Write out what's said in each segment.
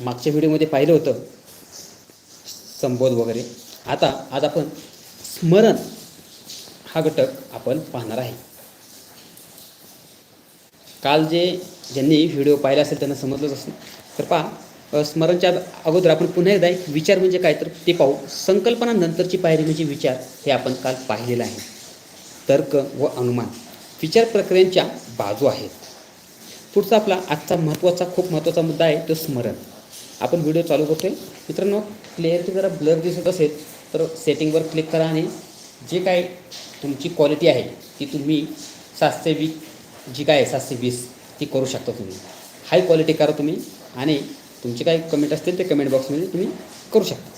मागच्या व्हिडिओमध्ये पाहिलं होतं. संबोध वगैरे. आता आज आपण स्मरण हा घटक आपण पाहणार आहे. काल जे ज्यांनी व्हिडिओ पाहिला असेल त्यांना समजलंच असेल. तर पहा स्मरणच्या अगोदर आपण पुन्हा एकदा एक विचार म्हणजे काय तर ते पाहू. संकल्पना नंतरची पायरी म्हणजे विचार हे आपण काल पाहिलेलं आहे. तर्क व अनुमान. विचार प्रक्रियांच्या बाजू आहेत. पुढचा आपला आजचा महत्त्वाचा खूप महत्त्वाचा मुद्दा आहे तो स्मरण. आपण व्हिडिओ चालू करतो आहे मित्रांनो क्लिअरिटी जरा ब्लर दिसत असेल तर सेटिंगवर क्लिक करा आणि जे काय तुमची क्वालिटी आहे ती तुम्ही सातशे वीस जी काय आहे सातशे वीस ती करू शकता तुम्ही. हाय क्वालिटी करा तुम्ही आणि तुमचे काही कमेंट असतील ते कमेंट बॉक्समध्ये तुम्ही करू शकता.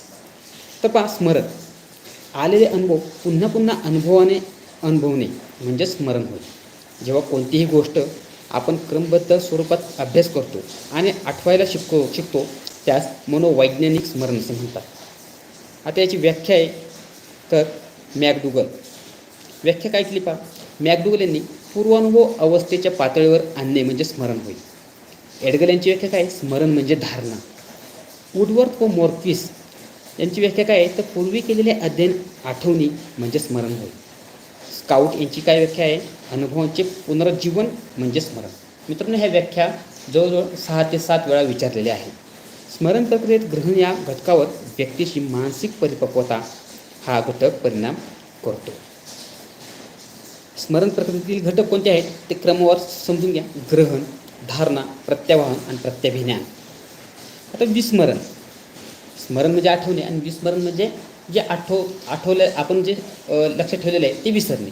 तर पहा स्मरण. आलेले अनुभव पुन्हा पुन्हा अनुभवाने अनुभवणे म्हणजे स्मरण होय. जेव्हा कोणतीही गोष्ट आपण क्रमबद्ध स्वरूपात अभ्यास करतो आणि आठवायला शिकतो शिकतो त्यास मनोवैज्ञानिक स्मरण असे म्हणतात. आता याची व्याख्या आहे तर मॅकडुगल. व्याख्या काय केली पहा. मॅकडुगल यांनी पूर्वानुभव अवस्थेच्या पातळीवर आणणे म्हणजे स्मरण होईल एडगल यांची व्याख्या काय? स्मरण म्हणजे धारणा. वुडवर्थ व मॉर्क्विस यांची व्याख्या काय? आहे तर पूर्वी केलेले अध्ययन आठवणी म्हणजे स्मरण होईल स्काउट यांची काय व्याख्या आहे? अनुभवांचे पुनरुज्जीवन म्हणजे स्मरण. मित्रांनो ह्या व्याख्या जवळजवळ सहा ते सात वेळा विचारलेल्या आहेत. स्मरण प्रक्रियेत ग्रहण या घटकावर व्यक्तीची मानसिक परिपक्वता हा घटक परिणाम करतो. स्मरण प्रक्रियेतील घटक कोणते आहेत? ते क्रमवार समजून घ्या. ग्रहण धारणा प्रत्यावाहन आणि प्रत्याभिज्ञान. आता विस्मरण. स्मरण म्हणजे आठवणे आणि विस्मरण म्हणजे जे आठव आठवलं आपण जे लक्षात ठेवलेलं आहे ते विसरणे.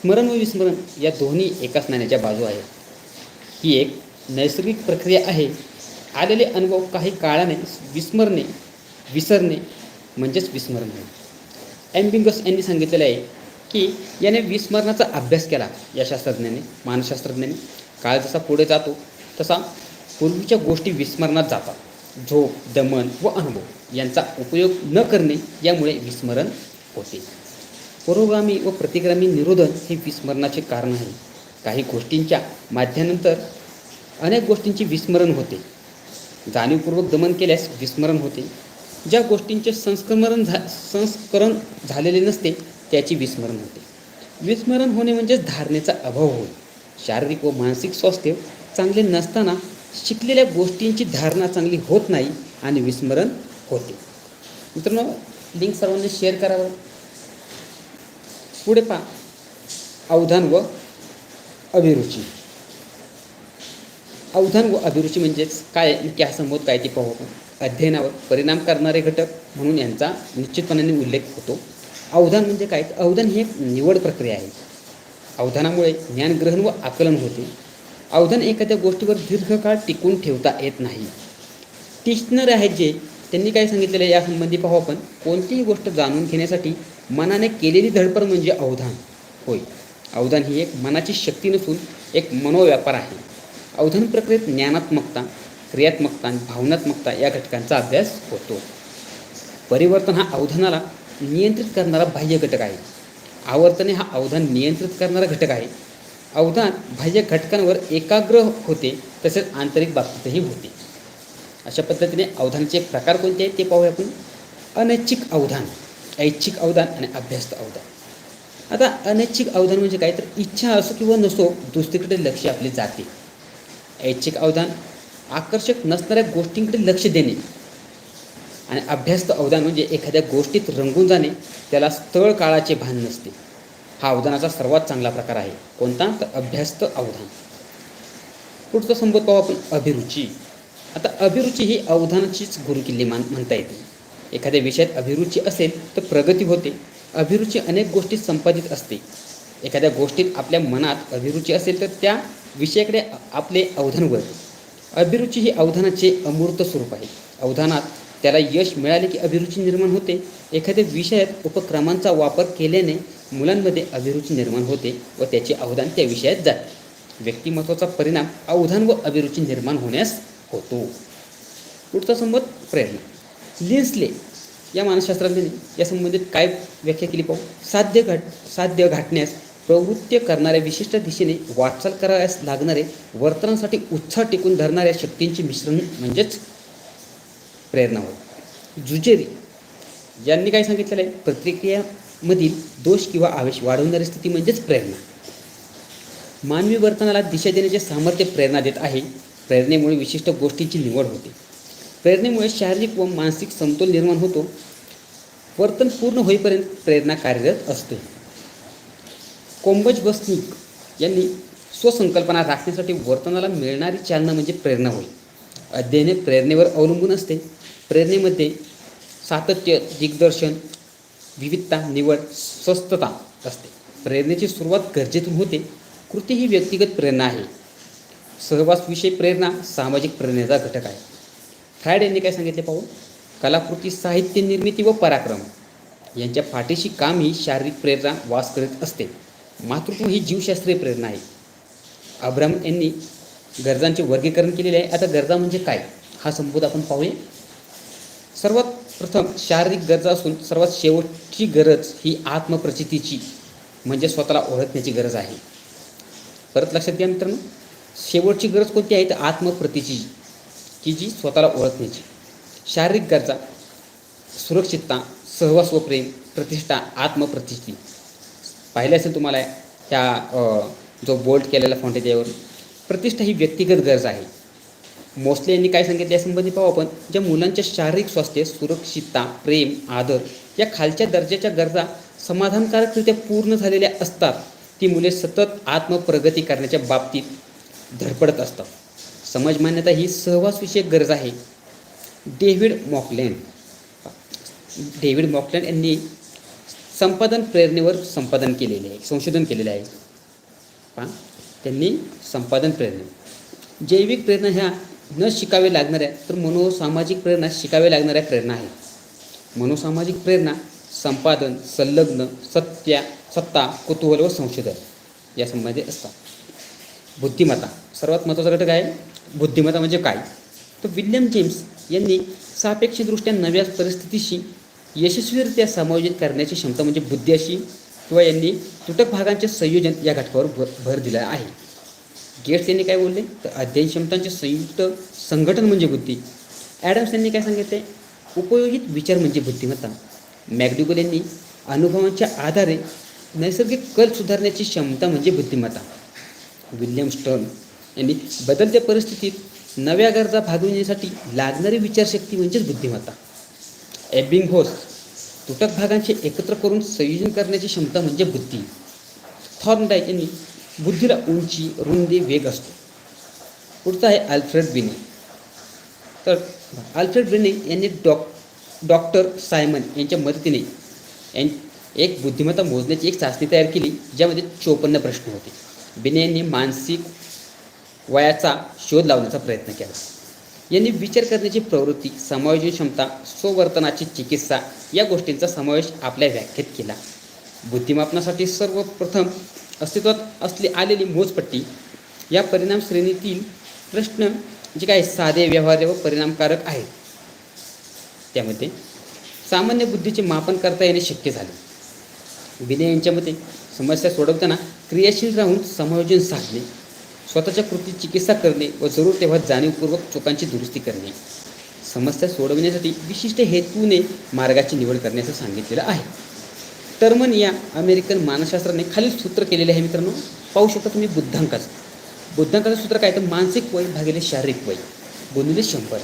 स्मरण व विस्मरण या दोन्ही एकाच नाण्याच्या बाजू आहेत. ही एक नैसर्गिक प्रक्रिया आहे. आलेले अनुभव काही काळाने विस्मरणे विसरणे म्हणजेच विस्मरण. होय ॲम्बिंगस यांनी सांगितलेलं आहे की याने विस्मरणाचा अभ्यास केला या शास्त्रज्ञाने मानसशास्त्रज्ञाने. काळ जसा पुढे जातो तसा पूर्वीच्या गोष्टी विस्मरणात जातात. झोप दमन व अनुभव यांचा उपयोग न करणे यामुळे विस्मरण होते. पुरोगामी व प्रतिगामी निरोधन हे विस्मरणाचे कारण आहे. काही गोष्टींच्या माध्यानंतर अनेक गोष्टींचे विस्मरण होते. जाणीवपूर्वक दमन केल्यास विस्मरण होते. ज्या गोष्टींचे संस्करण झा संस्करण झालेले नसते त्याची विस्मरण होते. विस्मरण होणे म्हणजेच धारणेचा अभाव होय. शारीरिक व मानसिक स्वास्थ्य चांगले नसताना शिकलेल्या गोष्टींची धारणा चांगली होत नाही आणि विस्मरण होते. मित्रांनो लिंक सर्वांनी शेअर करावं. पुढे पहा. अवधान व अभिरुची. अवधान व अभिरुची म्हणजेच काय नक्की हा संबोध काय ते पाहू आपण. अध्ययनावर परिणाम करणारे घटक म्हणून यांचा निश्चितपणाने उल्लेख होतो. अवधान म्हणजे काय? अवधान ही एक निवड प्रक्रिया आहे. अवधानामुळे ज्ञानग्रहण व आकलन होते. अवधान एखाद्या गोष्टीवर दीर्घकाळ टिकून ठेवता येत नाही. टिशनर आहेत जे. त्यांनी काय सांगितलेलं आहे यासंबंधी पाहू आपण. कोणतीही गोष्ट जाणून घेण्यासाठी मनाने केलेली धडपड म्हणजे अवधान. होय. अवधान ही एक मनाची शक्ती नसून एक मनोव्यापार आहे. अवधान प्रक्रियेत ज्ञानात्मकता क्रियात्मकता आणि भावनात्मकता या घटकांचा अभ्यास होतो. परिवर्तन हा अवधानाला नियंत्रित करणारा बाह्य घटक आहे. आवर्तने हा अवधान नियंत्रित करणारा घटक आहे. अवधान बाह्य घटकांवर एकाग्र होते तसेच आंतरिक बाबतीतही होते. अशा पद्धतीने अवधानाचे प्रकार कोणते आहेत ते पाहूया आपण. अनैच्छिक अवधान ऐच्छिक अवधान आणि अभ्यस्त अवधान. आता अनैच्छिक अवधान म्हणजे काय? तर इच्छा असो किंवा नसो दुसरीकडे लक्ष आपले जाते. ऐच्छिक अवधान आकर्षक नसणाऱ्या गोष्टींकडे लक्ष देणे. आणि अभ्यस्त अवधान म्हणजे एखाद्या गोष्टीत रंगून जाणे त्याला स्थळ काळाचे भान नसते. हा अवधानाचा सर्वात चांगला प्रकार आहे. कोणता? तर अभ्यस्त अवधान. पुढचा संबोध पाहू आपण अभिरुची. आता अभिरुची ही अवधानाचीच गुरुकिल्ली मान म्हणता येते. एखाद्या विषयात अभिरुची असेल तर प्रगती होते. अभिरुची अनेक गोष्टीत संपादित असते. एखाद्या गोष्टीत आपल्या मनात अभिरुची असेल तर त्या विषयाकडे आपले अवधान वळते अभिरुची ही अवधानाचे अमूर्त स्वरूप आहे. अवधानात त्याला यश मिळाले की अभिरुची निर्माण होते. एखाद्या विषयात उपक्रमांचा वापर केल्याने मुलांमध्ये अभिरुची निर्माण होते व त्याचे अवधान त्या विषयात जाते. व्यक्तिमत्वाचा परिणाम अवधान व अभिरुची निर्माण होण्यास होतो. पुढचा संबंध प्रेरणा लिन्सले या मानसशास्त्रज्ञांनी या संबंधित काय व्याख्या केली पाहू? साध्य घाट साध्य घाटण्यास प्रवृत्त करणाऱ्या विशिष्ट दिशेने वाटचाल करावयास लागणारे वर्तनासाठी उत्साह टिकून धरणाऱ्या शक्तींचे मिश्रण म्हणजेच प्रेरणा होय. जुजेरी यांनी काय सांगितलेलं आहे? प्रतिक्रियामधील दोष किंवा आवेश वाढवणारी स्थिती म्हणजेच प्रेरणा. मानवी वर्तनाला दिशा देण्याचे सामर्थ्य प्रेरणा देत आहे. प्रेरणेमुळे विशिष्ट गोष्टीची निवड होते. प्रेरणेमुळे शारीरिक व मानसिक समतोल निर्माण होतो. वर्तन पूर्ण होईपर्यंत प्रेरणा कार्यरत असते. कोंबज बसनिक यांनी स्वसंकल्पना राखण्यासाठी वर्तनाला मिळणारी चालना म्हणजे प्रेरणा होय. अध्ययने प्रेरणेवर अवलंबून असते. प्रेरणेमध्ये सातत्य दिग्दर्शन विविधता निवड स्वस्थता असते. प्रेरणेची सुरुवात गरजेतून होते. कृती ही व्यक्तिगत प्रेरणा आहे. सहवासविषयी प्रेरणा सामाजिक प्रेरणेचा घटक आहे. फ्रायड यांनी काय सांगितले पाहू? कलाकृती साहित्य निर्मिती व पराक्रम यांच्या पाठीशी काम ही शारीरिक प्रेरणा वास करीत असते. मातृत्व ही जीवशास्त्रीय प्रेरणा आहे. अब्राम यांनी गरजांचे वर्गीकरण केलेले आहे. आता गरजा म्हणजे काय? हा संबोध आपण पाहूया. सर्वात प्रथम शारीरिक गरजा असून सर्वात शेवटची गरज ही आत्मप्रचितीची म्हणजे स्वतःला ओळखण्याची गरज आहे. परत लक्षात घ्या मित्रांनो शेवटची गरज कोणती आहे? तर आत्मप्रतीची की जी स्वतःला ओळखण्याची. शारीरिक गरजा सुरक्षितता सहवास व प्रेम प्रतिष्ठा आत्मप्रतिष्ठी. पाहिलं असेल तुम्हाला त्या जो बोल्ट केलेला फॉन्ट आहे त्यावर प्रतिष्ठा ही व्यक्तिगत गरज आहे. मोस्टली यांनी काय सांगितले यासंबंधी पाहू आपण ज्या मुलांच्या शारीरिक स्वास्थ्य सुरक्षितता प्रेम आदर या खालच्या दर्जाच्या गरजा समाधानकारकरित्या पूर्ण झालेल्या असतात ती मुले सतत आत्मप्रगती करण्याच्या बाबतीत धडपडत असतात. समाज मान्यता ही सहवासविषयक गरज आहे. डेव्हिड मॉकलँड डेव्हिड मॉकलँड यांनी संपादन प्रेरणेवर संपादन केलेले आहे संशोधन केलेले आहे. पहा त्यांनी संपादन प्रेरणा जैविक प्रेरणा ह्या न शिकावे लागणाऱ्या तर मनोसामाजिक प्रेरणा शिकावे लागणाऱ्या प्रेरणा आहेत. मनोसामाजिक प्रेरणा संपादन संलग्न सत्या सत्ता कुतूहल व संशोधन या संबंधी असतात. बुद्धिमत्ता सर्वात महत्त्वाचा घटक आहे बुद्धिमत्ता म्हणजे काय? तर विल्यम जेम्स यांनी सापेक्षदृष्ट्या नव्या परिस्थितीशी यशस्वीरित्या समायोजित करण्याची क्षमता म्हणजे बुद्धी अशी किंवा यांनी तुटक भागांचे संयोजन या घटकावर भर भर दिला आहे. गेट्स यांनी काय बोलले? तर अध्ययन क्षमतांचे संयुक्त संघटन म्हणजे बुद्धी. ॲडम्स यांनी काय सांगितले? उपयोगित विचार म्हणजे बुद्धिमत्ता. मॅगड्युगल यांनी अनुभवांच्या आधारे नैसर्गिक कल सुधारण्याची क्षमता म्हणजे बुद्धिमत्ता. विल्यम स्टर्न यांनी बदलत्या परिस्थितीत नव्या गरजा भागविण्यासाठी लागणारी विचारशक्ती म्हणजेच बुद्धिमत्ता. एबिंग होस तुटक भागांचे एकत्र करून संयोजन करण्याची क्षमता म्हणजे बुद्धी. थॉर्नडाईक यांनी बुद्धीला उंची रुंदी वेग असतो. पुढचा आहे अल्फ्रेड बिने. तर अल्फ्रेड बिने यांनी डॉक डॉक्टर सायमन यांच्या मदतीने यां एक बुद्धिमत्ता मोजण्याची एक चाचणी तयार केली ज्यामध्ये चोपन्न प्रश्न होते. बिने यांनी मानसिक वयाचा शोध लावण्याचा प्रयत्न केला. यांनी विचार करण्याची प्रवृत्ती समायोजन क्षमता स्ववर्तनाची चिकित्सा या गोष्टींचा समावेश आपल्या व्याख्येत केला. बुद्धिमापनासाठी सर्वप्रथम अस्तित्वात असली आलेली मोजपट्टी या परिणाम श्रेणीतील प्रश्न जे काय साधे व्यवहार्य व परिणामकारक आहेत त्यामध्ये सामान्य बुद्धीचे मापन करता येणे शक्य झाले. विनय यांच्यामध्ये समस्या सोडवताना क्रियाशील राहून समायोजन साधणे स्वतःच्या कृती चिकित्सा करणे व जरूर तेव्हा जाणीवपूर्वक चुकांची दुरुस्ती करणे. समस्या सोडवण्यासाठी विशिष्ट हेतूने मार्गाची निवड करण्याचं सांगितलेलं आहे. टर्मन या अमेरिकन मानसशास्त्राने खालील सूत्र केलेले आहे मित्रांनो. पाहू शकता तुम्ही बुद्धांकाचं. बुद्धांकाचं सूत्र काय? तर मानसिक वय भागिले शारीरिक वय. गुणिले शंभर.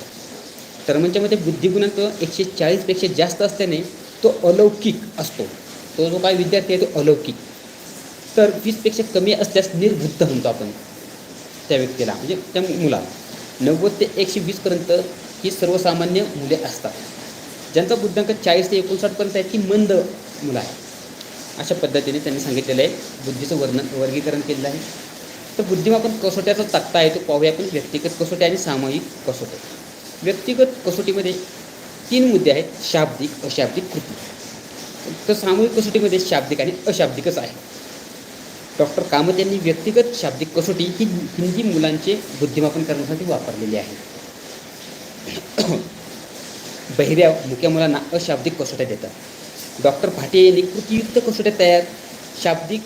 टर्मनच्या मध्ये बुद्धिगुणांक एकशे चाळीसपेक्षा जास्त असल्याने तो अलौकिक असतो. तो जो काय विद्यार्थी आहे तो अलौकिक. तर वीसपेक्षा कमी असल्यास निर्बुद्ध म्हणतो आपण. त्या व्यक्तीला म्हणजे त्या मुलाला. नव्वद ते एकशे वीसपर्यंत ही सर्वसामान्य मुले असतात. ज्यांचा बुद्धांक चाळीस ते एकोणसाठपर्यंत आहे ती मंद मुलं आहे अशा पद्धतीने त्यांनी सांगितलेलं आहे बुद्धीचं वर्णन वर्गीकरण केलेलं आहे. तर बुद्धिमापन कसोट्याचा तक्ता आहे तो पाहूया आपण. व्यक्तिगत कसोटी आणि सामूहिक कसोटी. व्यक्तिगत कसोटीमध्ये तीन मुद्दे आहेत शाब्दिक अशाब्दिक कृती तर सामूहिक कसोटीमध्ये शाब्दिक आणि अशाब्दिकच आहे. डॉक्टर कामत यांनी व्यक्तिगत शाब्दिक कसोटी ही हिंदी मुलांचे बुद्धिमापन करण्यासाठी वापरलेली आहे. बहिऱ्या मुक्या मुलांना अशाब्दिक कसोट्या देतात. डॉक्टर भाटिया यांनी कृतीयुक्त कसोट्या तयार शाब्दिक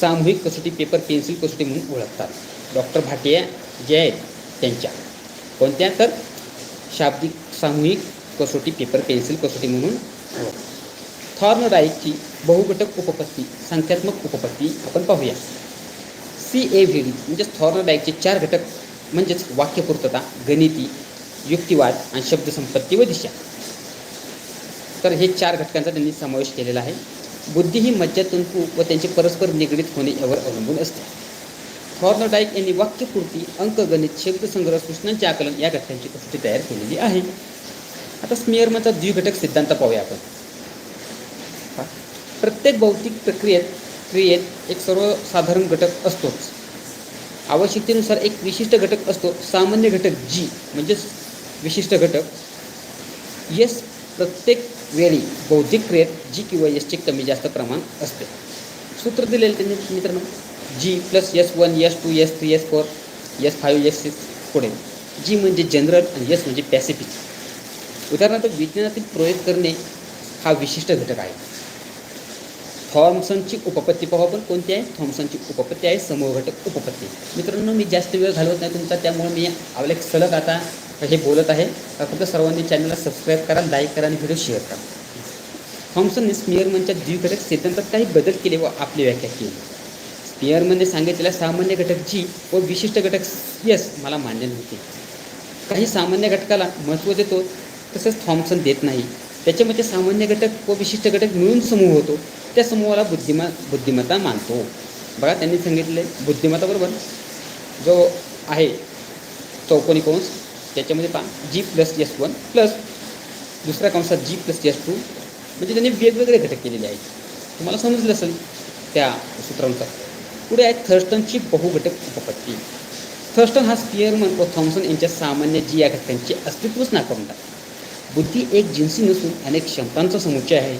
सामूहिक कसोटी पेपर पेन्सिल कसोटी म्हणून ओळखतात. डॉक्टर भाटिया जे आहेत त्यांच्या. कोणत्या? तर शाब्दिक सामूहिक कसोटी पेपर पेन्सिल कसोटी म्हणून थॉर्न थॉर्नडाईकची बहुघटक उपपत्ती संख्यात्मक उपपत्ती आपण पाहूया. सी ए व्ही डी म्हणजेच थॉर्नडाईकचे चार घटक म्हणजेच वाक्यपूर्तता गणिती युक्तिवाद आणि शब्दसंपत्ती व दिशा. तर हे चार घटकांचा त्यांनी समावेश केलेला आहे. बुद्धी ही मज्जातंतू व त्यांचे परस्पर निगडीत होणे यावर अवलंबून असते. थॉर्नडाईक यांनी वाक्यपूर्ती अंकगणित शब्दसंग्रह सूचनांचे आकलन या घटकांची कसोटी तयार केलेली आहे. आता स्मिअरमनचा द्विघटक सिद्धांत पाहूया आपण. प्रत्येक भौतिक प्रक्रियेत क्रियेत एक सर्वसाधारण घटक असतोच. आवश्यकतेनुसार एक विशिष्ट घटक असतो सामान्य घटक जी म्हणजेच विशिष्ट घटक. यस प्रत्येक वेळी बौद्धिक क्रियेत जी किंवा यसचे कमी जास्त प्रमाण असते. सूत्र दिलेले त्यांनी मित्रांनो G plus S one S two S three S four S five S six पुढे. जी म्हणजे जनरल आणि यस म्हणजे पॅसिफिक उदाहरणार्थ विज्ञानातील प्रयोग करणे हा विशिष्ट घटक आहे. थॉम्सनची उपपत्ती पाहू आपण. कोणती आहे? थॉम्सनची उपपत्ती आहे. समूह घटक उपपत्ती. मित्रांनो मी जास्त वेळ घालवत नाही तुमचा त्यामुळे मी आपल्या सलग आता हे बोलत आहे. फक्त सर्वांनी चॅनलला सबस्क्राईब करा लाईक करा आणि व्हिडिओ शेअर करा. थॉम्सनने स्मिअरमनच्या द्विघटक सिद्धांतात काही बदल केले व आपली व्याख्या केली. स्मिअरमनने सांगितलेला सामान्य घटक जी व विशिष्ट घटक यस मला मान्य नव्हते. काही सामान्य घटकाला महत्त्व देतो तसेच थॉम्सन देत नाही. त्याच्यामध्ये सामान्य घटक व विशिष्ट घटक मिळून समूह होतो. त्या समूहाला बुद्धिमा बुद्धिमत्ता मानतो. बघा त्यांनी सांगितले बुद्धिमत्ता बरोबर? जो आहे चौकोनी कंस त्याच्यामध्ये पा G plus S one plus दुसऱ्या कंसात जी प्लस एस टू म्हणजे त्यांनी वेगवेगळे घटक केलेले आहेत. तुम्हाला समजलं असेल त्या सूत्रानुसार पुढे आहे थर्स्टनची बहुघटक उपपत्ती. थर्स्टन हा स्पियरमन व थॉम्सन यांच्या सामान्य जी या घटकांचे अस्तित्वच नाकारून टाकतो बुद्धी एक जिन्सी नसून अनेक क्षमतांचा समुच्चय आहे.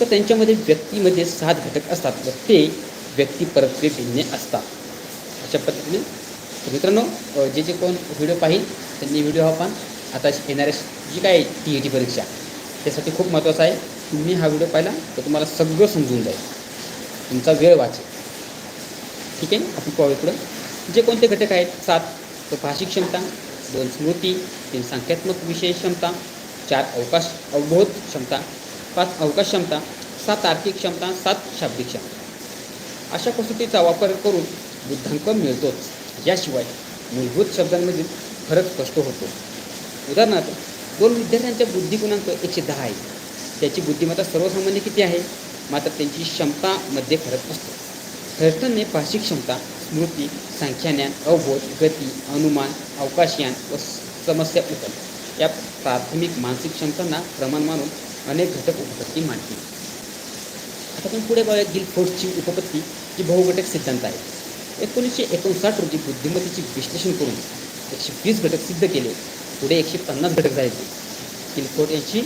तर त्यांच्यामध्ये व्यक्तीमध्ये सात घटक असतात व ते व्यक्ती परत्वे भिन्न असतात. अशा पद्धतीने तर मित्रांनो जे जे कोण व्हिडिओ पाहिल त्यांनी व्हिडिओ हा पण आता येणाऱ्या जी काय टी ई टी परीक्षा त्यासाठी खूप महत्त्वाचं आहे तुम्ही हा व्हिडिओ पाहिला तर तुम्हाला सगळं समजून जाईल. तुमचा वेळ वाचेल. ठीक आहे? आपण पाहूया पुढं. जे कोणते घटक आहेत? सात तर भाषिक क्षमता. दोन स्मृती. तीन संख्यात्मक विषय क्षमता. चार अवकाश अवबोध क्षमता पाच अवकाश क्षमता सात आर्थिक क्षमता सात शाब्दिक क्षमता. अशा कसोटीचा वापर करून बुद्धांक मिळतोच याशिवाय मूलभूत शब्दांमधील फरक स्पष्ट होतो. उदाहरणार्थ दोन विद्यार्थ्यांच्या बुद्धिगुणांक एकशे दहा आहे त्याची बुद्धिमत्ता सर्वसामान्य किती आहे? मात्र त्यांची क्षमतामध्ये फरक असतो. थर्स्टनने भाषिक क्षमता स्मृती संख्याज्ञान अवबोध गती अनुमान अवकाशयान व समस्या उकल या प्राथमिक मानसिक क्षमतांना प्रमाण मानून अनेक घटक उपपत्ती मांडली आता आपण पुढे पाहूया गिलफोर्डची उपपत्ती जी बहुघटक सिद्धांत आहे. एकोणीसशे एकोणसाठ रोजी बुद्धिमत्तेचे विश्लेषण करून एकशे वीस घटक सिद्ध केले. पुढे एकशे पन्नास घटक झाले. गिलफोर्ड यांची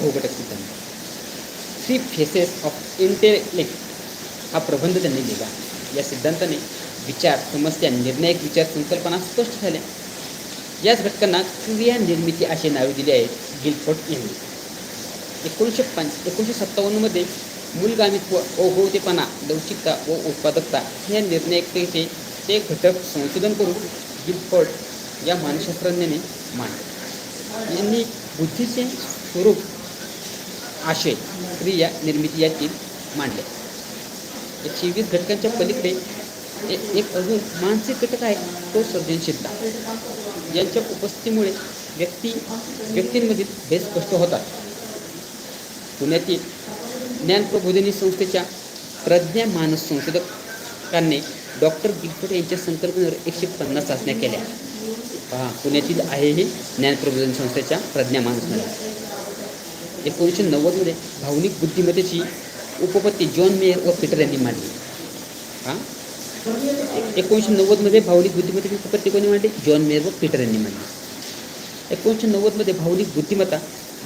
बहुघटक सिद्धांत. थ्री फेसेस ऑफ इंटेलेक्ट हा प्रबंध त्यांनी लिहिला. या सिद्धांताने विचार समस्या निर्णायक विचार संकल्पना स्पष्ट झाल्या. याच घटकांना क्रिया निर्मिती असे नावे दिले आहेत गिलफोर्ड यांनी. एकोणीसशे पंच एकोणीसशे सत्तावन्नमध्ये मूलगामित्व ओघवतेपणा लवचिकता व उत्पादकता ह्या निर्णयकतेचे ते घटक संशोधन करून गिलफोर्ड या मानसशास्त्रज्ञाने मांडले. यांनी बुद्धीचे स्वरूप आशय क्रिया निर्मिती यातील मांडले. एकशे वीस घटकांच्या पलीकडे एक अजून मानसिक घटक आहे तो सर्जनशीलता यांच्या उपस्थितीमुळे व्यक्ती व्यक्तींमधील भेद स्पष्ट होतात. पुण्यातील ज्ञानप्रबोधिनी संस्थेच्या प्रज्ञा मानस संशोधकांनी डॉक्टर गिलफोर्ड यांच्या संकल्पनेवर एकशे पन्नास चाचण्या केल्या. पहा पुण्यातील आहे ही ज्ञानप्रबोधन संस्थेच्या प्रज्ञा मानसमध्ये एकोणीसशे नव्वदमध्ये भावनिक बुद्धिमत्तेची उपपत्ती जॉन मेयर व पीटर यांनी मांडली. हां एकोणीसशे नव्वदमध्ये भावनिक बुद्धिमत्तेची उपपत्ती कोणी मांडली जॉन मेयर व पीटर यांनी मांडली एकोणीसशे नव्वदमध्ये भावनिक बुद्धिमत्ता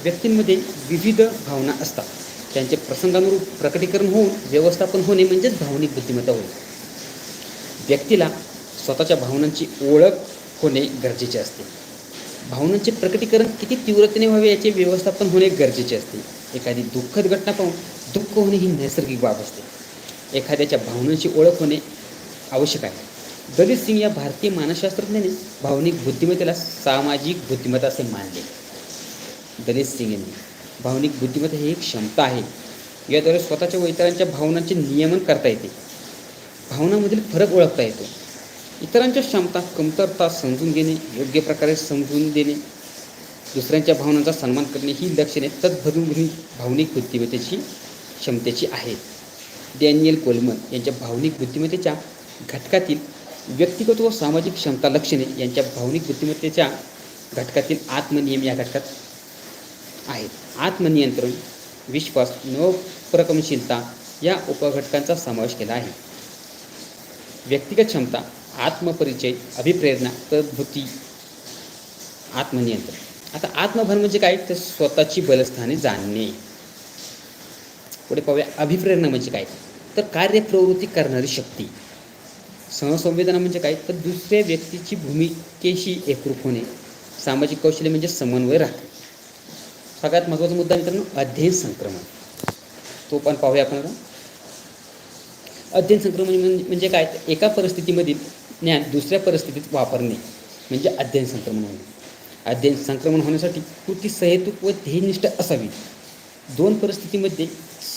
व्यक्तींमध्ये विविध भावना असतात. त्यांचे प्रसंगानुरूप प्रकटीकरण होऊन व्यवस्थापन होणे म्हणजेच भावनिक बुद्धिमत्ता होय. व्यक्तीला स्वतःच्या भावनांची ओळख होणे गरजेचे असते. भावनांचे प्रकटीकरण किती तीव्रतेने व्हावे याचे व्यवस्थापन होणे गरजेचे असते. एखादी दुःखद घटना पाहून दुःख होणे ही नैसर्गिक बाब असते. एखाद्याच्या भावनांची ओळख होणे आवश्यक आहे. दलित सिंग या भारतीय मानसशास्त्रज्ञाने भावनिक बुद्धिमत्तेला सामाजिक बुद्धिमत्ता असे मानले. दलित सिंग यांनी भावनिक बुद्धिमत्ता ही एक क्षमता आहे. याद्वारे स्वतःच्या व इतरांच्या भावनांचे नियमन करता येते. भावनामधील फरक ओळखता येतो. इतरांच्या क्षमता कमतरता समजून घेणे योग्य प्रकारे समजून देणे दुसऱ्यांच्या भावनांचा सन्मान करणे ही लक्षणे तत्भरून भावनिक बुद्धिमत्तेची क्षमतेची आहेत. डॅनियल कोलमन यांच्या भावनिक बुद्धिमत्तेच्या घटकातील व्यक्तिगत व सामाजिक क्षमता लक्षणे यांच्या भावनिक बुद्धिमत्तेच्या घटकातील आत्मनियम या घटकात आहेत. आत्मनियंत्रण विश्वास नवप्रकमशीलता या उपघटकांचा समावेश केला आहे. व्यक्तिगत क्षमता आत्मपरिचय अभिप्रेरणा तद्भूती आत्मनियंत्रण. आता आत्मभान म्हणजे काय? तर स्वतःची बलस्थाने जाणणे. पुढे पाहूया अभिप्रेरणा म्हणजे काय? तर कार्यप्रवृत्ती करणारी शक्ती. सहसंवेदना म्हणजे काय? तर दुसऱ्या व्यक्तीची भूमिकेशी एकरूप होणे. सामाजिक कौशल्य म्हणजे समन्वय राखणे. सगळ्यात महत्त्वाचा मुद्दा मित्रांनो अध्ययन संक्रमण. तो पण पाहूया आपण आता अध्ययन संक्रमण म्हणजे म्हणजे काय? तर एका परिस्थितीमधील ज्ञान दुसऱ्या परिस्थितीत वापरणे म्हणजे अध्ययन संक्रमण होणे. अध्ययन संक्रमण होण्यासाठी कृती सहेतुक व ध्येयनिष्ठ असावी. दोन परिस्थितीमध्ये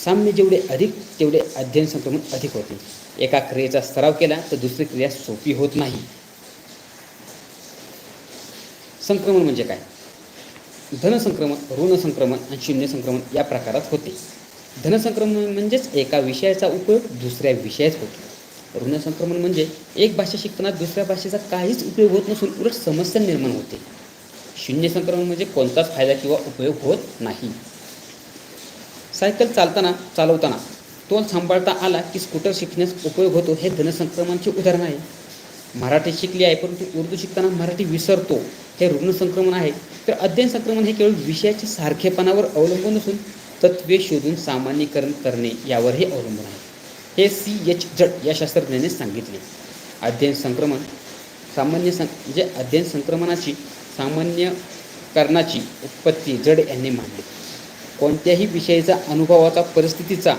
साम्य जेवढे अधिक तेवढे अध्ययन संक्रमण अधिक होते. एका क्रियेचा सराव केला तर दुसरी क्रिया सोपी होत नाही. संक्रमण म्हणजे काय? धनसंक्रमण ऋण संक्रमण आणि शून्य संक्रमण या प्रकारात होते. धनसंक्रमण म्हणजेच एका विषयाचा उपयोग दुसऱ्या विषयात होतो. ऋण संक्रमण म्हणजे एक भाषा शिकताना दुसऱ्या भाषेचा काहीच उपयोग होत नसून उलट समस्या निर्माण होते. शून्य संक्रमण म्हणजे कोणताच फायदा किंवा उपयोग होत नाही. सायकल चालताना चालवताना तोल सांभाळता आला की स्कूटर शिकण्यास उपयोग होतो हे धनसंक्रमणाचे उदाहरण आहे. मराठी शिकली आहे परंतु उर्दू शिकताना मराठी विसरतो हे रुग्ण संक्रमण आहे. तर अध्ययन संक्रमण हे केवळ विषयाच्या सारखेपणावर अवलंबून असून तत्वे शोधून सामान्यीकरण करणे यावरही अवलंबून आहे. हे सी एच जट या शास्त्रज्ञाने सांगितले. अध्ययन संक्रमण सामान्य सं म्हणजे अध्ययन संक्रमणाची सामान्यकरणाची उत्पत्ती जड यांनी मांडली. कोणत्याही विषयाचा अनुभवाचा परिस्थितीचा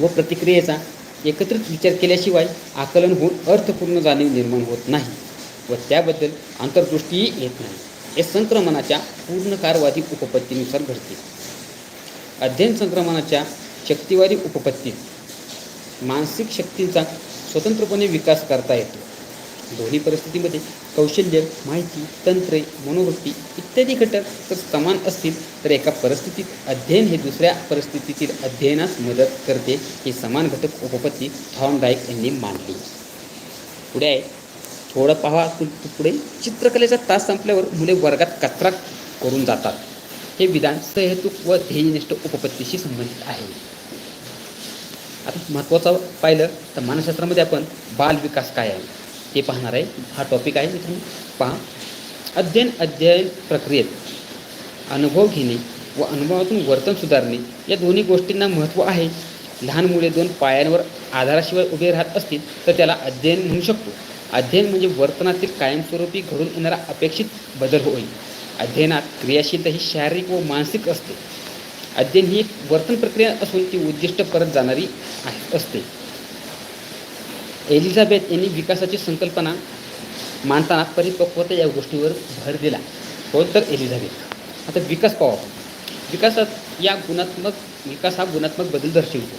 व प्रतिक्रियेचा एकत्रित विचार केल्याशिवाय आकलन होऊन अर्थपूर्ण जाणीव निर्माण होत नाही व त्याबद्दल अंतर्दृष्टीही येत नाही. हे संक्रमणाच्या पूर्णकारवादी उपपत्तीनुसार घडते. अध्ययन संक्रमणाच्या शक्तिवादी उपपत्तीत मानसिक शक्तींचा स्वतंत्रपणे विकास करता येतो. दोन्ही परिस्थितीमध्ये कौशल्य माहिती तंत्रे मनोवृत्ती इत्यादी घटक जर समान असतील तर एका परिस्थितीत अध्ययन हे दुसऱ्या परिस्थितीतील अध्ययनास मदत करते हे समान घटक उपपत्ती थॉर्नडाईक यांनी मांडली. पुढे आहे. थोडं पहा पुढे. चित्रकलेचा तास संपल्यावर मुले वर्गात कचरा करून जातात. हे विधान सहेतुक व ध्येयनिष्ठ उपपत्तीशी संबंधित आहे. आता महत्त्वाचं पाहिलं तर मानसशास्त्रामध्ये आपण बालविकास काय आहे? ते पाहणार आहे. हा टॉपिक आहे मित्रांनो. पहा. अध्ययन अध्ययन प्रक्रियेत अनुभव घेणे व अनुभवातून वर्तन सुधारणे या दोन्ही गोष्टींना महत्त्व आहे. लहान मुले दोन पायांवर आधाराशिवाय उभे राहत असतील तर त्याला अध्ययन म्हणू शकतो. अध्ययन म्हणजे वर्तनातील कायमस्वरूपी घडून येणारा अपेक्षित बदल होईल अध्ययनात क्रियाशीलता ही शारीरिक व मानसिक असते. अध्ययन ही एक वर्तन प्रक्रिया असून ती उद्दिष्ट परत जाणारी आहे असते. एलिझाबेथ यांनी विकासाची संकल्पना मांडताना परिपक्वता या गोष्टीवर भर दिला. कोण तर एलिझाबेथ. आता विकास पाहू आपण. विकासात या गुणात्मक विकास हा गुणात्मक बदल दर्शवितो.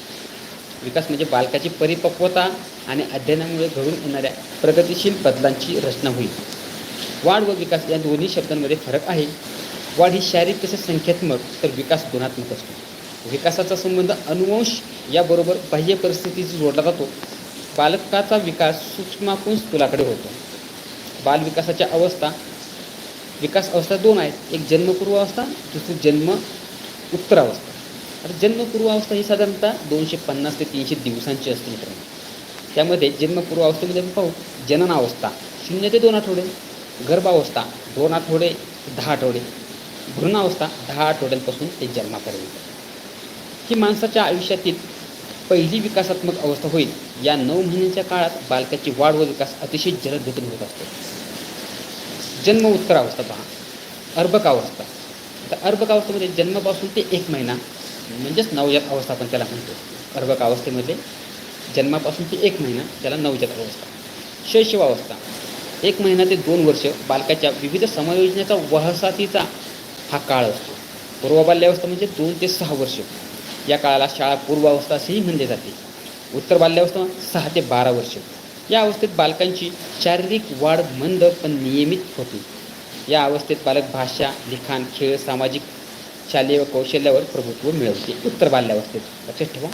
विकास म्हणजे बालकाची परिपक्वता आणि अध्ययनामुळे घडून येणाऱ्या प्रगतिशील बदलांची रचना होईल. वाढ व विकास या दोन्ही शब्दांमध्ये फरक आहे. वाढ ही शारीरिक तसेच संख्यात्मक तर विकास गुणात्मक असतो. विकासाचा संबंध अनुवंश याबरोबर बाह्य परिस्थितीशी जोडला जातो. बालकाचा विकास सूक्ष्माकून स्थूलाकडे होतो. बालविकासाच्या अवस्था विकास अवस्था दोन आहेत. एक जन्मपूर्व अवस्था दुसरी जन्म उत्तरावस्था. आता जन्मपूर्व अवस्था ही साधारणतः दोनशे पन्नास ते तीनशे दिवसांची असते मित्रांनो. त्यामध्ये जन्मपूर्व अवस्थेमध्ये आपण पाहू जननावस्था शून्य ते दोन आठवडे. गर्भावस्था दोन आठवडे दहा आठवडे. भ्रूणावस्था दहा आठवड्यांपासून ते जन्मापर्यंत. ही माणसाच्या आयुष्यातील पहिली विकासात्मक अवस्था होईल. या नऊ महिन्यांच्या काळात बालकाची वाढ व विकास अतिशय जलद गतीने होत असतो. जन्म उत्तरावस्था पहा. अर्भकावस्था तर अर्भकावस्थेमध्ये जन्मापासून ते एक महिना म्हणजेच नवजात अवस्था आपण त्याला म्हणतो. अर्भक अवस्थेमध्ये जन्मापासून ते एक महिना त्याला नवजात अवस्था. शैशव अवस्था. एक महिना ते दोन वर्ष बालकाच्या विविध समायोजनाचा वहसातीचा हा काळ असतो. पूर्वबाल्यावस्था म्हणजे दोन ते सहा वर्ष. या काळाला शाळा पूर्वावस्था असेही म्हणले जाते. उत्तर बाल्यावस्था सहा ते बारा वर्ष. या अवस्थेत बालकांची शारीरिक वाढ मंद पण नियमित होते. या अवस्थेत बालक भाषा लिखाण खेळ सामाजिक शालेय व कौशल्यावर प्रभुत्व मिळवते. उत्तर बाल्यावस्थेत. लक्षात ठेवा.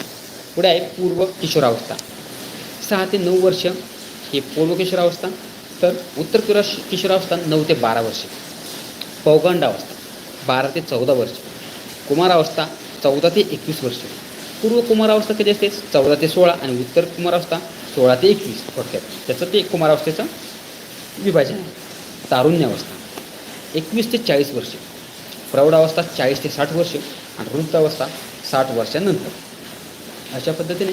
पुढे आहे पूर्व किशोरावस्था. सहा ते नऊ वर्ष हे पूर्व किशोरावस्था तर उत्तर किरा किशोरावस्था नऊ ते बारा वर्ष. पौगंडावस्था बारा ते चौदा वर्ष. कुमारावस्था चौदा ते एकवीस वर्ष. पूर्व कुमारावस्था कधी असते? चौदा ते सोळा आणि उत्तर कुमारावस्था सोळा ते एकवीस थोडक्यात. त्याचं ते कुमारावस्थेचं विभाजन. आहे तारुण्यावस्था. एकवीस ते चाळीस वर्ष. प्रौढावस्था चाळीस ते साठ वर्ष आणि वृद्धावस्था साठ वर्षानंतर. अशा पद्धतीने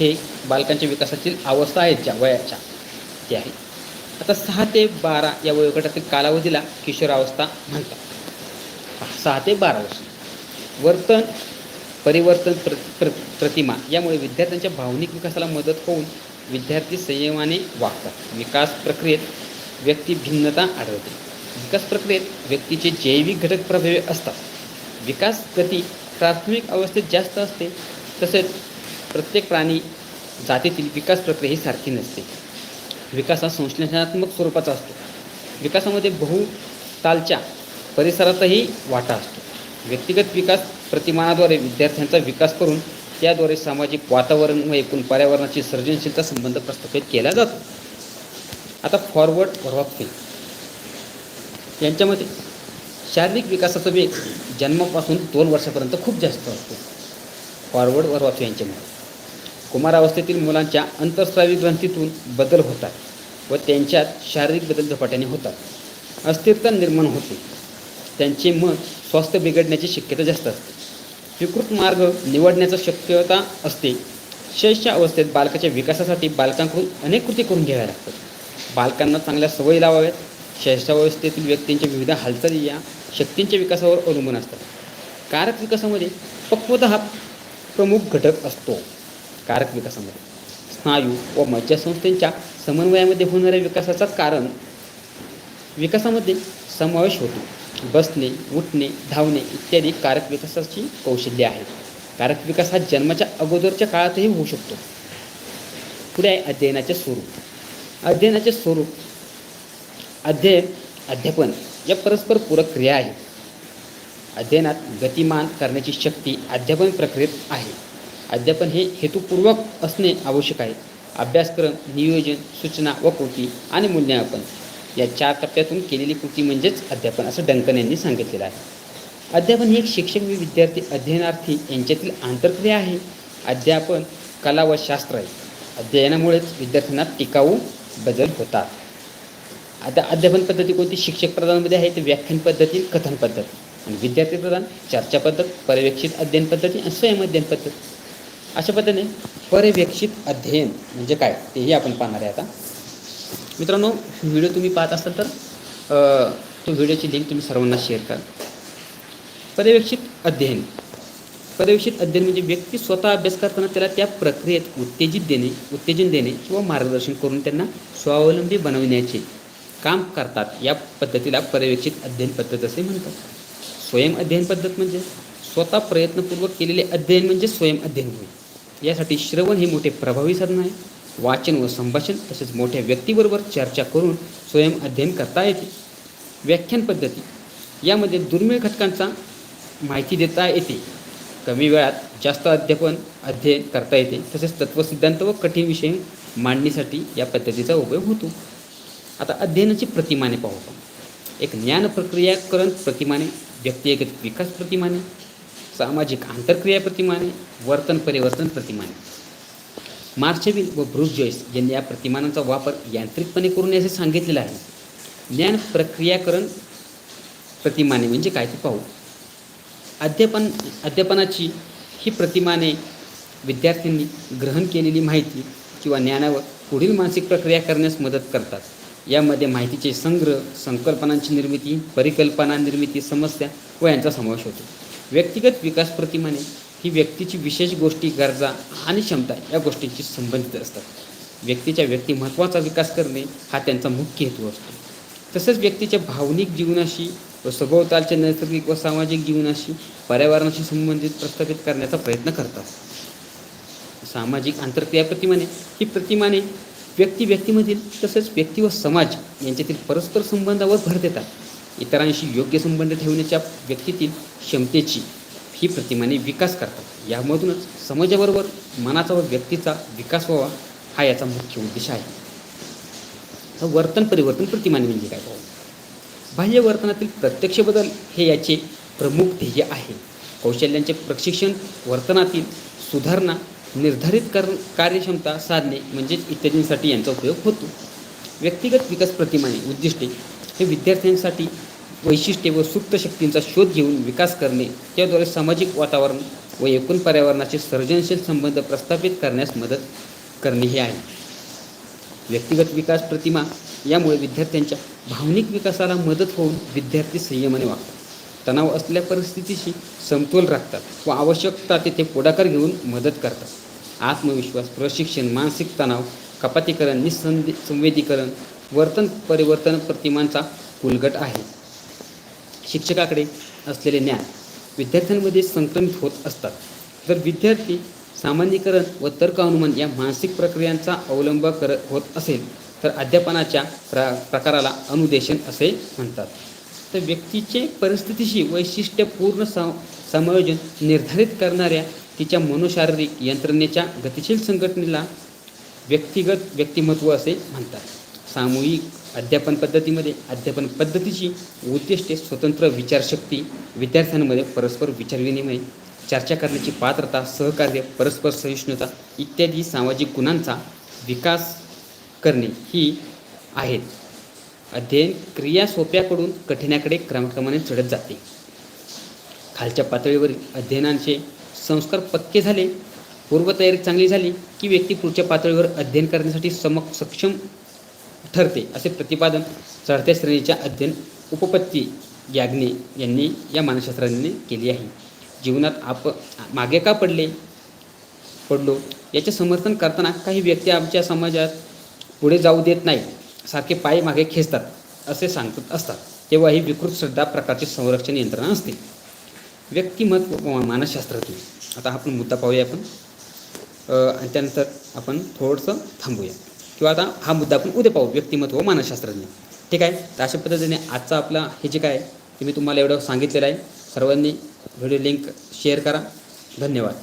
हे बालकांच्या विकासातील अवस्था आहेत ज्या वयाच्या. त्या आहेत. आता सहा ते बारा या वयोगटातील कालावधीला किशोरावस्था म्हणतात. सहा ते बारा वर्ष. वर्तन परिवर्तन प्र प्र प्रतिमा. यामुळे विद्यार्थ्यांच्या भावनिक विकासाला मदत होऊन विद्यार्थी संयमाने वागतात. विकास प्रक्रियेत व्यक्ती भिन्नता आढळते. विकास प्रक्रियेत व्यक्तीचे जैविक घटक प्रभावी असतात. विकास गती प्राथमिक अवस्थेत जास्त असते तसेच प्रत्येक प्राणी जातीतील विकास प्रक्रिया ही सारखी नसते. विकास हा संश्लेषणात्मक स्वरूपाचा असतो. विकासामध्ये बहुतालच्या परिसराचाही वाटा असतो. व्यक्तिगत विकास प्रतिमानाद्वारे विद्यार्थ्यांचा विकास करून त्याद्वारे सामाजिक वातावरण व एकूण पर्यावरणाची सर्जनशीलता संबंध प्रस्थापित केला जातो. आता फॉरवर्ड वर्वाफिल यांच्यामध्ये शारीरिक विकासाचा वेग जन्मापासून दोन वर्षापर्यंत खूप जास्त असतो. फॉरवर्ड वर्वाफिल यांच्यामध्ये. कुमारावस्थेतील मुलांच्या अंतरस्रावी ग्रंथीतून बदल होतात व त्यांच्यात शारीरिक बदल झपाट्याने होतात. अस्थिरता निर्माण होते. त्यांचे मन स्वास्थ्य बिघडण्याची शक्यता जास्त असते. विकृत मार्ग निवडण्याची शक्यता असते. शेषच्या अवस्थेत बालकाच्या विकासासाठी बालकांकडून अनेक कृती करून घ्याव्या लागतात. बालकांना चांगल्या सवयी लावाव्यात. शैशवावस्थेतील व्यक्तींच्या विविध हालचाली या शक्तींच्या विकासावर अवलंबून असतात. कारक विकासामध्ये पक्वता हा प्रमुख घटक असतो. कारक विकासामध्ये स्नायू व मज्जासंस्थेच्या समन्वयामध्ये होणाऱ्या विकासाचाच कारण विकासामध्ये समावेश होतो. बसणे उठणे धावणे इत्यादी कारक विकासाची कौशल्य आहेत. कारक विकास हा जन्माच्या अगोदरच्या काळातही होऊ शकतो. पुढे आहे अध्ययनाचे स्वरूप. अध्ययनाचे स्वरूप अध्ययन अध्यापन या परस्पर पूरक क्रिया आहेत. अध्ययनात गतिमान करण्याची शक्ती अध्यापन प्रक्रियेत आहे. अध्यापन हे हेतुपूर्वक असणे आवश्यक आहे. अभ्यासक्रम नियोजन सूचना व कृती आणि मूल्यांकन. या चार टप्प्यातून केलेली कृती म्हणजेच अध्यापन असं डंकन यांनी सांगितलेलं आहे. अध्यापन ही एक शिक्षक व विद्यार्थी अध्ययनार्थी यांच्यातील आंतरक्रिया आहे. अध्यापन कला व शास्त्र आहे. अध्ययनामुळेच विद्यार्थ्यांना टिकाऊ बदल होतात. आता अध्यापन पद्धती कोणती? शिक्षक प्रधानमध्ये आहे ते व्याख्यान पद्धती कथन पद्धत. आणि विद्यार्थी प्रधान चर्चा पद्धत पर्यवेक्षित अध्ययन पद्धती आणि स्वयं अध्ययन पद्धत. अशा पद्धतीने पर्यवेक्षित अध्ययन म्हणजे काय? तेही आपण पाहणार आहे आता. मित्रांनो व्हिडिओ तुम्ही पाहत असाल तर तो व्हिडिओची लिंक तुम्ही सर्वांना शेअर करा. पर्यवेक्षित अध्ययन. पर्यवेक्षित अध्ययन म्हणजे व्यक्ती स्वतः अभ्यास करताना त्याला त्या प्रक्रियेत उत्तेजित देणे उत्तेजन देणे किंवा मार्गदर्शन करून त्यांना स्वावलंबी बनविण्याचे काम करतात. या पद्धतीला पर्यवेक्षित अध्ययन पद्धत असे म्हणतात. स्वयं अध्ययन पद्धत म्हणजे स्वतः प्रयत्नपूर्वक केलेले अध्ययन म्हणजे स्वयं अध्ययन होय. यासाठी श्रवण हे मोठे प्रभावी साधन आहे. वाचन व संभाषण तसेच मोठ्या व्यक्तीबरोबर चर्चा करून स्वयं अध्ययन करता येते. व्याख्यान पद्धती. यामध्ये दुर्मिळ घटकांचा माहिती देता येते. कमी वेळात जास्त अध्यापन अध्ययन करता येते. तसेच तत्वसिद्धांत व कठीण विषय मांडणीसाठी या पद्धतीचा उपयोग होतो. आता अध्ययनाची प्रतिमाने पाहू आपण. एक ज्ञान प्रक्रियाकरण प्रतिमाने व्यक्तिगत विकास प्रतिमाने सामाजिक आंतरक्रिया प्रतिमाने वर्तन परिवर्तन प्रतिमाने. मार्चेविल व ब्रुस जॉईस यांनी या प्रतिमानांचा वापर यांत्रिकपणे करून असे सांगितलेलं आहे. ज्ञान प्रक्रियाकरण प्रतिमाने म्हणजे काय ते पाहू. अध्यापन अध्यापनाची ही प्रतिमाने विद्यार्थ्यांनी ग्रहण केलेली माहिती किंवा ज्ञानावर पुढील मानसिक प्रक्रिया करण्यास मदत करतात. यामध्ये माहितीचे संग्रह संकल्पनांची निर्मिती परिकल्पना निर्मिती समस्या व यांचा समावेश होतो. व्यक्तिगत विकास प्रतिमाने ही व्यक्तीची विशेष गोष्टी गरजा आणि क्षमता या गोष्टींशी संबंधित असतात. व्यक्तीच्या व्यक्तिमत्वाचा विकास करणे हा त्यांचा मुख्य हेतू असतो. तसेच व्यक्तीच्या भावनिक जीवनाशी व सभोवतालच्या नैसर्गिक व सामाजिक जीवनाशी पर्यावरणाशी संबंधित प्रस्थापित करण्याचा प्रयत्न करतात. सामाजिक आंतरक्रिया प्रतिमाने ही प्रतिमाने व्यक्ती व्यक्तीमधील तसेच व्यक्ती व समाज यांच्यातील परस्पर संबंधावर भर देतात. इतरांशी योग्य संबंध ठेवण्याच्या व्यक्तीतील क्षमतेची ही प्रतिमाने विकास करतात. यामधूनच समाजाबरोबर मनाचा व व्यक्तीचा विकास व्हावा हा याचा मुख्य उद्देश आहे. तर वर्तन परिवर्तन प्रतिमाने म्हणजे काय? बाह्य वर्तनातील प्रत्यक्ष बदल हे याचे प्रमुख ध्येय आहे. कौशल्यांचे प्रशिक्षण वर्तनातील सुधारणा निर्धारित कर कार्यक्षमता साधणे म्हणजेच इत्यादींसाठी यांचा उपयोग होतो. व्यक्तिगत विकास प्रतिमाने उद्दिष्टे हे विद्यार्थ्यांसाठी वैशिष्ट्ये व सुप्त शक्तींचा शोध घेऊन विकास करणे त्याद्वारे सामाजिक वातावरण व एकूण पर्यावरणाचे सर्जनशील संबंध प्रस्थापित करण्यास मदत करणे हे आहे. व्यक्तिगत विकास प्रतिमा यामुळे विद्यार्थ्यांच्या भावनिक विकासाला मदत होऊन विद्यार्थी संयमाने वागतात. तणाव असलेल्या परिस्थितीशी समतोल राखतात व आवश्यकता तेथे पुढाकार घेऊन मदत करतात. आत्मविश्वास प्रशिक्षण मानसिक तणाव कपातीकरण निसंदे संवेदीकरण वर्तन परिवर्तन प्रतिमांचा उलगट आहे. शिक्षकाकडे असलेले ज्ञान विद्यार्थ्यांमध्ये संक्रमित होत असतात. तर विद्यार्थी सामान्यीकरण व तर्क अनुमान या मानसिक प्रक्रियांचा अवलंब कर होत असेल तर अध्यापनाच्या प्र प्रकाराला अनुदेशन असे म्हणतात. तर व्यक्तीचे परिस्थितीशी वैशिष्ट्यपूर्ण सम समायोजन निर्धारित करणाऱ्या तिच्या मनोशारीरिक यंत्रणेच्या गतिशील संघटनेला व्यक्तिगत व्यक्तिमत्व असे म्हणतात. सामूहिक अध्यापन पद्धतीमध्ये अध्यापन पद्धतीची उद्दिष्टे स्वतंत्र विचारशक्ती विद्यार्थ्यांमध्ये परस्पर विचारविनिमय चर्चा करण्याची पात्रता सहकार्य परस्पर सहिष्णुता इत्यादी सामाजिक गुणांचा विकास करणे ही आहेत. अध्ययन क्रिया सोप्याकडून कठीणाकडे क्रमक्रमाने चढत जाते. खालच्या पातळीवरील अध्ययनांचे संस्कार पक्के झाले पूर्वतयारी चांगली झाली की व्यक्ती पुढच्या पातळीवर अध्ययन करण्यासाठी समक सक्षम ठरते. असे प्रतिपादन चढत्या श्रेणीच्या अध्ययन उपपत्ती याज्ञे यांनी या मानसशास्त्रज्ञांनी केली आहे. जीवनात आप मागे का पडले? पडलो. याचे समर्थन करताना काही व्यक्ती आमच्या समाजात पुढे जाऊ देत नाही. सारखे पाय मागे खेचतात असे सांगत असतात. तेव्हा ही विकृत श्रद्धा प्रकारची संरक्षण यंत्रणा असते व्यक्तिमत्व मानसशास्त्रातून. आता आपण मुद्दा पाहूया आपण. आणि त्यानंतर आपण थोडंसं थांबूया. किंवा आता हा मुद्दा आपण उद्या पाहू व्यक्तिमत्व मानसशास्त्रज्ञ. ठीक आहे? तर अशा पद्धतीने आजचा आपला हे जे काय आहे, ते मी तुम्हाला एवढं सांगितलेलं आहे. सर्वांनी व्हिडिओ लिंक शेअर करा. धन्यवाद.